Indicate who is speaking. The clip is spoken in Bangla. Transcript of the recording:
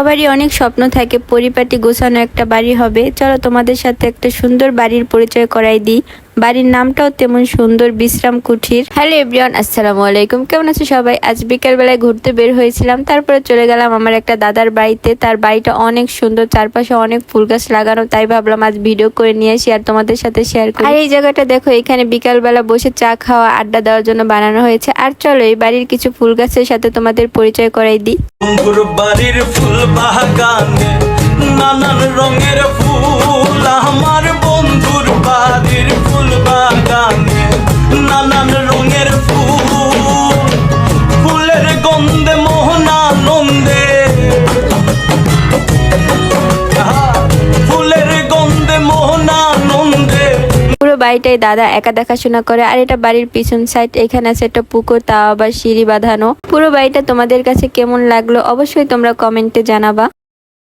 Speaker 1: সবারই অনেক স্বপ্ন থাকে, পরিপাটি গোছানো একটা বাড়ি হবে। চলো তোমাদের সাথে একটা সুন্দর বাড়ির পরিচয় করাই দিই। বাড়ির নামটাও তেমন সুন্দর বিশ্রাম কুঠির। হ্যালো এভরিওয়ান, আসসালামু আলাইকুম। কেমন আছো সবাই? আজ বিকেল বেলায় ঘুরতে বের হয়েছিলাম, তারপরে চলে গেলাম আমার একটা দাদার বাড়িতে। তার বাড়িটা অনেক সুন্দর, চারপাশে অনেক ফুল গাছ লাগানো, তাই ভাবলাম আজ ভিডিও করে নিয়ে আসি আর তোমাদের সাথে শেয়ার করি। আর এই জায়গাটা দেখো, এখানে বিকাল বেলা বসে চা খাওয়া, আড্ডা দেওয়ার জন্য বানানো হয়েছে। আর চলো, এই বাড়ির কিছু ফুল গাছের সাথে তোমাদের পরিচয় করাই দিই।
Speaker 2: বাড়ির ফুল বাগানে নানান রঙের ফুল আমার নানান রঙের ফুল। ফুলের গন্ধে
Speaker 1: পুরো বাড়িটাই দাদা একা দেখাশোনা করে, আর এটা বাড়ির পিছন সাইড এখানে আছে একটা পুকুর, তাও আবার সিঁড়ি বাঁধানো। পুরো বাড়িটা তোমাদের কাছে কেমন লাগল অবশ্যই তোমরা কমেন্টে জানাবা।